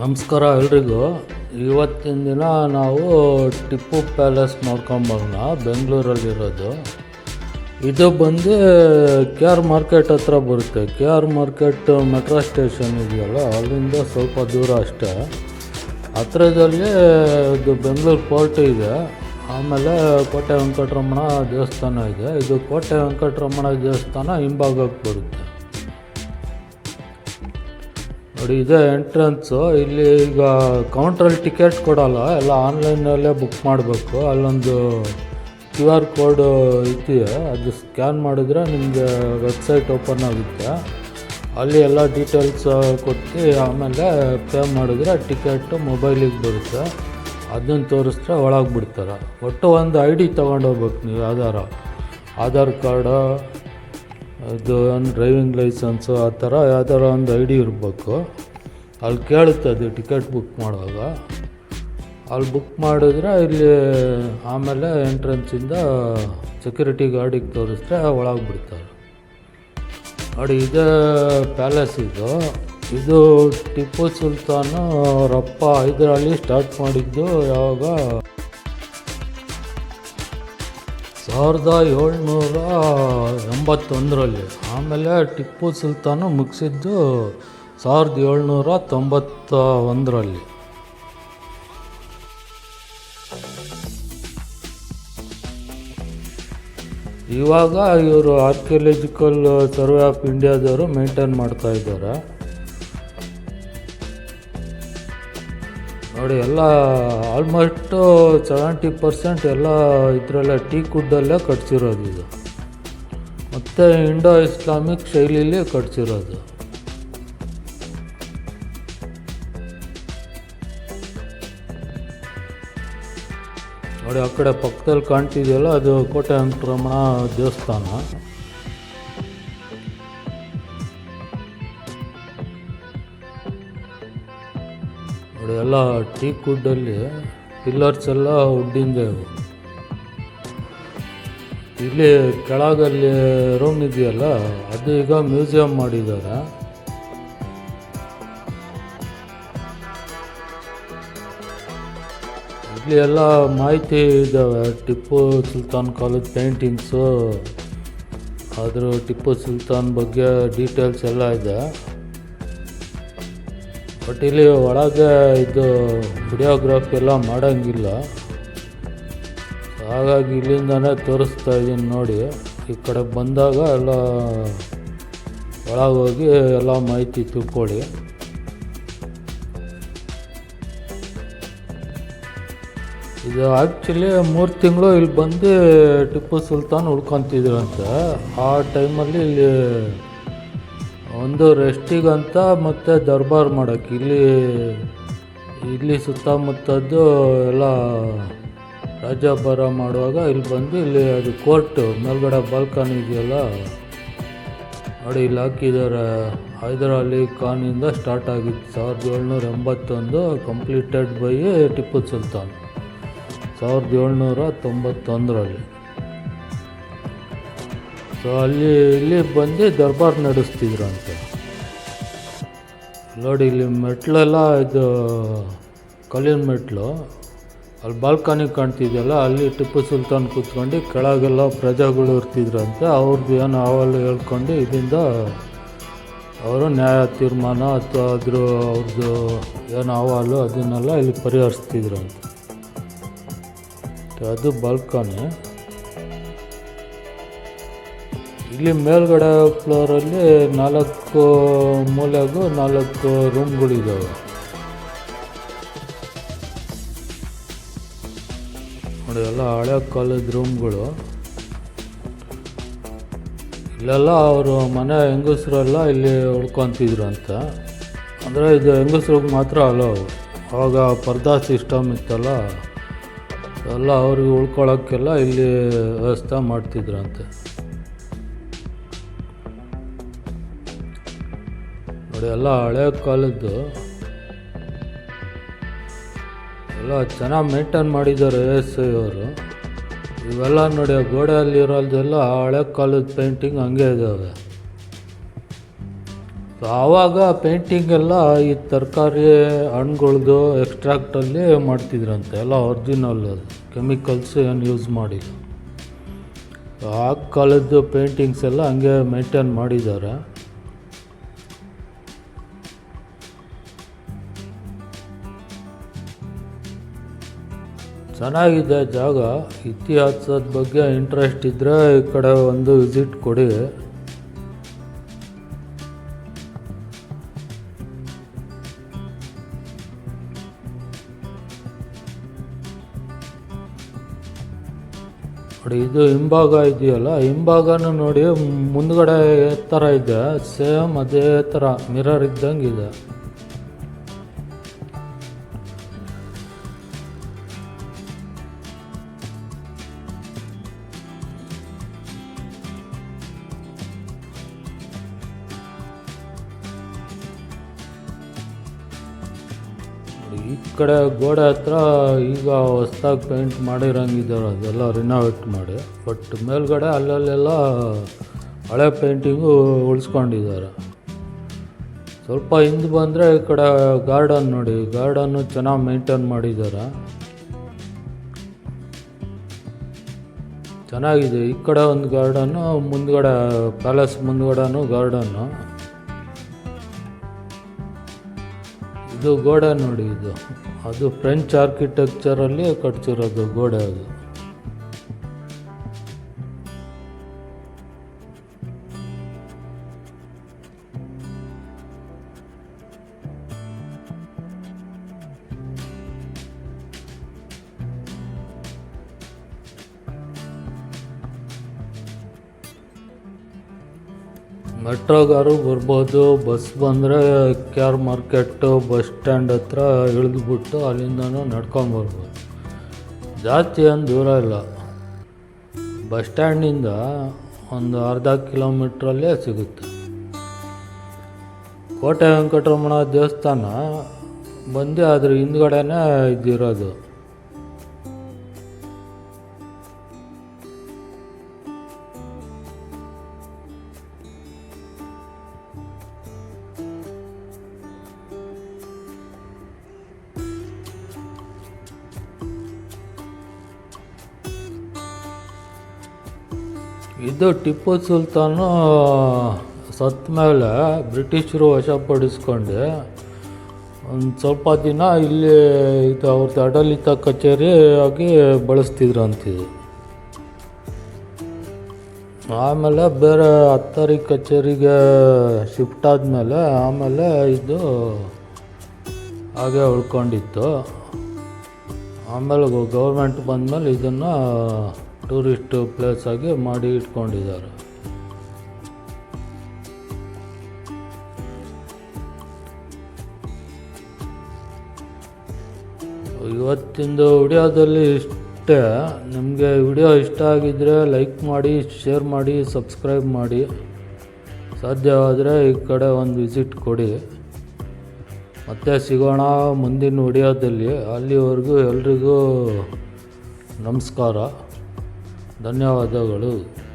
ನಮಸ್ಕಾರ ಎಲ್ರಿಗೂ. ಇವತ್ತಿನ ದಿನ ನಾವು ಟಿಪ್ಪು ಪ್ಯಾಲೇಸ್ ನೋಡ್ಕೊಂಬರೋಣ ಬೆಂಗಳೂರಲ್ಲಿರೋದು. ಇದು ಬಂದು ಕೆ ಆರ್ ಮಾರ್ಕೆಟ್ ಹತ್ರ ಬರುತ್ತೆ. K R market metro station ಇದೆಯಲ್ಲ, ಅಲ್ಲಿಂದ ಸ್ವಲ್ಪ ದೂರ ಅಷ್ಟೇ. ಹತ್ರದಲ್ಲಿ ಇದು ಬೆಂಗಳೂರು ಪೋರ್ಟ್ ಇದೆ. ಆಮೇಲೆ ಕೋಟೆ ವೆಂಕಟರಮಣ ದೇವಸ್ಥಾನ ಇದೆ. ಇದು ಕೋಟೆ ವೆಂಕಟರಮಣ ದೇವಸ್ಥಾನ ಹಿಂಭಾಗಕ್ಕೆ ಬರುತ್ತೆ. ನೋಡಿ, ಇದೇ ಎಂಟ್ರೆನ್ಸು ಇಲ್ಲಿ ಈಗ ಕೌಂಟ್ರಲ್ಲಿ ಟಿಕೆಟ್ ಕೊಡಲ್ಲ, ಎಲ್ಲ ಆನ್ಲೈನಲ್ಲೇ ಬುಕ್ ಮಾಡಬೇಕು. ಅಲ್ಲೊಂದು ಕ್ಯೂ ಆರ್ ಕೋಡ್ ಇದೆಯಾ, ಅದು ಸ್ಕ್ಯಾನ್ ಮಾಡಿದ್ರೆ ನಿಮಗೆ ವೆಬ್ಸೈಟ್ ಓಪನ್ ಆಗುತ್ತೆ. ಅಲ್ಲಿ ಎಲ್ಲ ಡೀಟೇಲ್ಸ್ ಕೊಟ್ಟು ಆಮೇಲೆ ಪೇ ಮಾಡಿದ್ರೆ ಟಿಕೆಟು ಮೊಬೈಲಿಗೆ ಬರುತ್ತೆ. ಅದನ್ನ ತೋರಿಸಿದ್ರೆ ಒಳಗೆ ಬಿಡ್ತಾರೆ. ಒಟ್ಟು ಒಂದು ಐ ಡಿ ತೊಗೊಂಡೋಗ್ಬೇಕು ನೀವು, ಆಧಾರ. ಆಧಾರ್ ಕಾರ್ಡು ಇದು ಒಂದು ಡ್ರೈವಿಂಗ್ ಲೈಸೆನ್ಸು, ಆ ಥರ ಯಾವ್ದಾರ ಒಂದು ಐ ಡಿ ಇರಬೇಕು. ಅಲ್ಲಿ ಕೇಳುತ್ತೆ ಅದು ಟಿಕೆಟ್ ಬುಕ್ ಮಾಡುವಾಗ. ಅಲ್ಲಿ ಬುಕ್ ಮಾಡಿದ್ರೆ ಇಲ್ಲಿ ಆಮೇಲೆ ಎಂಟ್ರೆನ್ಸಿಂದ ಸೆಕ್ಯೂರಿಟಿ ಗಾರ್ಡಿಗೆ ತೋರಿಸಿದ್ರೆ ಒಳಗೆ ಬಿಡ್ತಾರೆ ನೋಡಿ, ಇದೇ ಪ್ಯಾಲೇಸ್ ಇದು. ಇದು ಟಿಪ್ಪು ಸುಲ್ತಾನು ಅವರಪ್ಪ ಇದರಲ್ಲಿ ಸ್ಟಾರ್ಟ್ ಮಾಡಿದ್ದು ಯಾವಾಗ? ಸಾವಿರದ ಏಳ್ನೂರ ಎಂಬತ್ತೊಂದರಲ್ಲಿ ಆಮೇಲೆ ಟಿಪ್ಪು ಸುಲ್ತಾನು ಮುಗಿಸಿದ್ದು ಸಾವಿರದ ಏಳ್ನೂರ ತೊಂಬತ್ತ ಒಂದರಲ್ಲಿ ಇವಾಗ ಇವರು ಆರ್ಕಿಯಲಾಜಿಕಲ್ ಸರ್ವೆ ಆಫ್ ಇಂಡಿಯಾದವರು ಮೇಂಟೈನ್ ಮಾಡ್ತಾ ನೋಡಿ, ಎಲ್ಲ ಆಲ್ಮೋಸ್ಟು ಸೆವೆಂಟಿ ಪರ್ಸೆಂಟ್ ಎಲ್ಲ ಇದರಲ್ಲೇ ಟೀ ಕುಡ್ಡಲ್ಲೇ ಕಟ್ಸಿರೋದು ಇದು. ಮತ್ತು ಇಂಡೋ ಇಸ್ಲಾಮಿಕ್ ಶೈಲಿಲಿ ಕಟ್ಸಿರೋದು. ನೋಡಿ, ಆ ಕಡೆ ಪಕ್ಕದಲ್ಲಿ ಕಾಣ್ತಿದೆಯಲ್ಲ, ಅದು ಕೋಟೆ ವೆಂಕಟರಮಣ ದೇವಸ್ಥಾನ. ಎಲ್ಲ ಟೀಕ್ ಕುಡ್ಡಲ್ಲಿ ಪಿಲ್ಲರ್ಸ್ ಎಲ್ಲ ವುಡ್ಡಿಂದ ಇಲ್ಲಿ ಕೆಳಗಲ್ಲಿ ರೂಮ್ ಇದೆಯಲ್ಲ, ಅದು ಈಗ ಮ್ಯೂಸಿಯಂ ಮಾಡಿದ್ದಾರೆ. ಇಲ್ಲಿ ಎಲ್ಲ ಮಾಹಿತಿ ಇದ್ದಾವೆ ಟಿಪ್ಪು ಸುಲ್ತಾನ್ ಕಾಲದ ಪೇಂಟಿಂಗ್ಸು ಅದ್ರ ಟಿಪ್ಪು ಸುಲ್ತಾನ್ ಬಗ್ಗೆ ಡೀಟೇಲ್ಸ್ ಎಲ್ಲ ಇದೆ. ಬಟ್ ಇಲ್ಲಿ ಒಳಗೆ ಇದು ವಿಡಿಯೋಗ್ರಾಫಿ ಎಲ್ಲ ಮಾಡೋಂಗಿಲ್ಲ. ಹಾಗಾಗಿ ಇಲ್ಲಿಂದನೇ ತೋರಿಸ್ತಾ ಇದ್ದೀನಿ ನೋಡಿ. ಈ ಕಡೆ ಬಂದಾಗ ಎಲ್ಲ ಒಳಗೆ ಹೋಗಿ ಎಲ್ಲ ಮಾಹಿತಿ ತಿಳ್ಕೊಳ್ಳಿ. ಇದು ಆ್ಯಕ್ಚುಲಿ ಮೂರು ತಿಂಗಳು ಇಲ್ಲಿ ಬಂದು ಟಿಪ್ಪು ಸುಲ್ತಾನ್ ಅಂತ ಆ ಟೈಮಲ್ಲಿ ಇಲ್ಲಿ ಒಂದು ರೆಸ್ಟಿಗಂತ ಮತ್ತು ದರ್ಬಾರ್ ಮಾಡೋಕ್ಕೆ ಇಲ್ಲಿ ಇಲ್ಲಿ ಸುತ್ತಮುತ್ತದ್ದು ಎಲ್ಲ ರಾಜ್ಯಭಾರ ಮಾಡುವಾಗ ಇಲ್ಲಿ ಬಂದು ಇಲ್ಲಿ ಅದು ಕೋರ್ಟು ಮೇಲ್ಗಡೆ ಬಾಲ್ಕನಿ ಇದೆಯಲ್ಲ, ನೋಡಿ ಇಲ್ಲಿ ಹಾಕಿದ್ದಾರೆ. ಹೈದರ್ ಅಲಿ ಖಾನಿಂದ ಸ್ಟಾರ್ಟ್ ಆಗಿತ್ತು ಸಾವಿರದ ಏಳ್ನೂರ ಎಂಬತ್ತೊಂದು ಕಂಪ್ಲೀಟೆಡ್ ಬೈ ಟಿಪ್ಪು ಸುಲ್ತಾನ್. ಸಾವಿರದ ಏಳ್ನೂರ ತೊಂಬತ್ತೊಂದರಲ್ಲಿ. ಸೊ ಅಲ್ಲಿ, ಇಲ್ಲಿ ಬಂದು ದರ್ಬಾರ್ ನಡೆಸ್ತಿದ್ರಂತೆ. ನೋಡಿ, ಇಲ್ಲಿ ಮೆಟ್ಲೆಲ್ಲ ಇದು ಕಲ್ಲಿನ ಮೆಟ್ಲು. ಅಲ್ಲಿ ಬಾಲ್ಕನಿ ಕಾಣ್ತಿದೆಯಲ್ಲ, ಅಲ್ಲಿ ಟಿಪ್ಪು ಸುಲ್ತಾನ್ ಕೂತ್ಕೊಂಡು ಕೆಳಗೆಲ್ಲ ಪ್ರಜೆಗಳು ಇರ್ತಿದ್ರಂತೆ. ಅವ್ರದ್ದು ಏನು ಅಹವಾಲು ಹೇಳ್ಕೊಂಡು ಇದರಿಂದ ಅವರು ನ್ಯಾಯ, ತೀರ್ಮಾನ ಅಥವಾ ಅದ್ರ ಅವ್ರದ್ದು ಏನು ಅವಲು ಅದನ್ನೆಲ್ಲ ಇಲ್ಲಿ ಪರಿಹರಿಸ್ತಿದ್ರಂತೆ. ಅದು ಬಾಲ್ಕನಿ. ಇಲ್ಲಿ ಮೇಲ್ಗಡೆ ಫ್ಲೋರಲ್ಲಿ ನಾಲ್ಕು ಮೂಲೆಗೂ ನಾಲ್ಕು ರೂಮ್ಗಳಿದ್ದಾವೆ ನೋಡಿ, ಎಲ್ಲ ಹಳೆ ಕಾಲದ ರೂಮ್ಗಳು. ಇಲ್ಲೆಲ್ಲ ಅವರು ಮನೆ ಹೆಂಗಸರೆಲ್ಲ ಇಲ್ಲಿ ಉಳ್ಕೊತಿದ್ರು ಅಂತ ಅಂದರೆ ಇದು ಹೆಂಗಸ್ರಿಗೆ ಮಾತ್ರ ಅಲೋ ಅವಾಗ ಪರ್ದಾ ಸಿಸ್ಟಮ್ ಇತ್ತಲ್ಲ, ಎಲ್ಲ ಅವ್ರಿಗೆ ಉಳ್ಕೊಳ್ಳೋಕ್ಕೆಲ್ಲ ಇಲ್ಲಿ ವ್ಯವಸ್ಥೆ ಮಾಡ್ತಿದ್ರಂತೆ. ನೋಡಿ, ಎಲ್ಲ ಹಳೆ ಕಾಲದ್ದು. ಎಲ್ಲ ಚೆನ್ನಾಗಿ ಮೇಂಟೈನ್ ಮಾಡಿದ್ದಾರೆ ಎಸ್ ಐ ಅವರು ಇವೆಲ್ಲ ನೋಡಿ, ಆ ಗೋಡೆಯಲ್ಲಿ ಇರೋದೆಲ್ಲ ಹಳೆ ಕಾಲದ ಪೇಂಟಿಂಗ್ ಹಂಗೆ ಇದ್ದಾವೆ ಆವಾಗ ಪೇಂಟಿಂಗ್ ಎಲ್ಲ ಈ ತರಕಾರಿ ಹಣ್ಣುಗಳ್ದು ಎಕ್ಸ್ಟ್ರಾಕ್ಟಲ್ಲಿ ಮಾಡ್ತಿದ್ರಂತೆ, ಎಲ್ಲ ಒರಿಜಿನಲ್ ಕೆಮಿಕಲ್ಸ್ ಏನು ಯೂಸ್ ಮಾಡಿಲ್ಲ. ಆ ಕಾಲದ್ದು ಪೇಂಟಿಂಗ್ಸ್ ಎಲ್ಲ ಹಂಗೆ ಮೇಂಟೈನ್ ಮಾಡಿದ್ದಾರೆ. ಚೆನ್ನಾಗಿದೆ ಜಾಗ. ಇತಿಹಾಸದ ಬಗ್ಗೆ ಇಂಟ್ರೆಸ್ಟ್ ಇದ್ದರೆ ಈ ಕಡೆ ಒಂದು ವಿಸಿಟ್ ಕೊಡಿ. ನೋಡಿ, ಇದು ಹಿಂಭಾಗ ಇದೆಯಲ್ಲ, ಹಿಂಭಾಗನೂ ನೋಡಿ ಮುಂದ್ಗಡೆ ಥರ ಇದೆ. ಸೇಮ್ ಅದೇ ಥರ ಮಿರರ್ ಇದ್ದಂಗೆ ಇದೆ ಈ ಕಡೆ ಗೋಡೆ ಹತ್ರ ಈಗ ಹೊಸ್ದಾಗಿ ಪೇಂಟ್ ಮಾಡಿರಂಗಿದ್ದಾರೆ ಅದೆಲ್ಲ ರಿನೋವೇಟ್ ಮಾಡಿ. ಬಟ್ ಮೇಲ್ಗಡೆ ಅಲ್ಲಲ್ಲೆಲ್ಲ ಹಳೆ ಪೇಂಟಿಂಗು ಉಳಿಸ್ಕೊಂಡಿದ್ದಾರೆ. ಸ್ವಲ್ಪ ಹಿಂದೆ ಬಂದರೆ ಈ ಕಡೆ ಗಾರ್ಡನ್ ನೋಡಿ ಗಾರ್ಡನ್ನು ಚೆನ್ನಾಗಿ ಮೇಂಟೈನ್ ಮಾಡಿದ್ದಾರೆ. ಚೆನ್ನಾಗಿದೆ. ಈ ಕಡೆ ಒಂದು ಗಾರ್ಡನ್ನು ಮುಂದ್ಗಡೆ ಪ್ಯಾಲೇಸ್ ಮುಂದ್ಗಡೆನೂ ಗಾರ್ಡನ್ನು ಇದು ಗೋಡೆ ನೋಡಿ ಇದು. ಅದು ಫ್ರೆಂಚ್ ಆರ್ಕಿಟೆಕ್ಚರಲ್ಲಿ ಕಟ್ಸಿರೋದು ಗೋಡೆ ಅದು. ಮೆಟ್ರೋಗಾರು ಬರ್ಬೋದು, ಬಸ್ ಬಂದರೆ K R market bus stand ಹತ್ರ ಇಳಿದ್ಬಿಟ್ಟು ಅಲ್ಲಿಂದನೂ ನಡ್ಕೊಂಡು ಬರ್ಬೋದು. ಜಾಸ್ತಿ ಏನು ದೂರ ಇಲ್ಲ. ಬಸ್ ಸ್ಟ್ಯಾಂಡಿಂದ ಒಂದು ಅರ್ಧ ಕಿಲೋಮೀಟ್ರಲ್ಲೇ ಸಿಗುತ್ತೆ. ಕೋಟೆ ವೆಂಕಟರಮಣ ದೇವಸ್ಥಾನ ಬಂದು ಅದ್ರ ಹಿಂದ್ಗಡೆನೇ ಇದಿರೋದು ಇದು ಟಿಪ್ಪು ಸುಲ್ತಾನು ಸತ್ತ ಮೇಲೆ ಬ್ರಿಟಿಷರು ವಶಪಡಿಸ್ಕೊಂಡು. ಒಂದು ಸ್ವಲ್ಪ ದಿನ ಇಲ್ಲಿ ಇದು ಅವ್ರದ್ದು ಆಡಳಿತ ಕಚೇರಿ ಆಗಿ ಬಳಸ್ತಿದ್ರು ಅಂತಿದ್ರು ಆಮೇಲೆ ಬೇರೆ ಹತ್ತರಿ ಕಚೇರಿಗೆ ಶಿಫ್ಟ್ ಆದಮೇಲೆ ಆಮೇಲೆ ಇದು ಹಾಗೆ ಉಳ್ಕೊಂಡಿತ್ತು. ಆಮೇಲೆ ಗೌರ್ಮೆಂಟ್ ಬಂದಮೇಲೆ ಇದನ್ನು ಟೂರಿಸ್ಟ್ ಪ್ಲೇಸ್ ಆಗಿ ಮಾಡಿ ಇಟ್ಕೊಂಡಿದ್ದಾರೆ. ಇವತ್ತಿಂದು ವಿಡಿಯೋದಲ್ಲಿ ಇಷ್ಟೇ. ನಿಮಗೆ ವಿಡಿಯೋ ಇಷ್ಟ ಆಗಿದ್ದರೆ ಲೈಕ್ ಮಾಡಿ, ಶೇರ್ ಮಾಡಿ, ಸಬ್ಸ್ಕ್ರೈಬ್ ಮಾಡಿ. ಸಾಧ್ಯವಾದರೆ ಈ ಕಡೆ ಒಂದು ವಿಸಿಟ್ ಕೊಡಿ. ಮತ್ತೆ ಸಿಗೋಣ ಮುಂದಿನ ವಿಡಿಯೋದಲ್ಲಿ. ಅಲ್ಲಿವರೆಗೂ ಎಲ್ರಿಗೂ ನಮಸ್ಕಾರ. ಧನ್ಯವಾದಗಳು.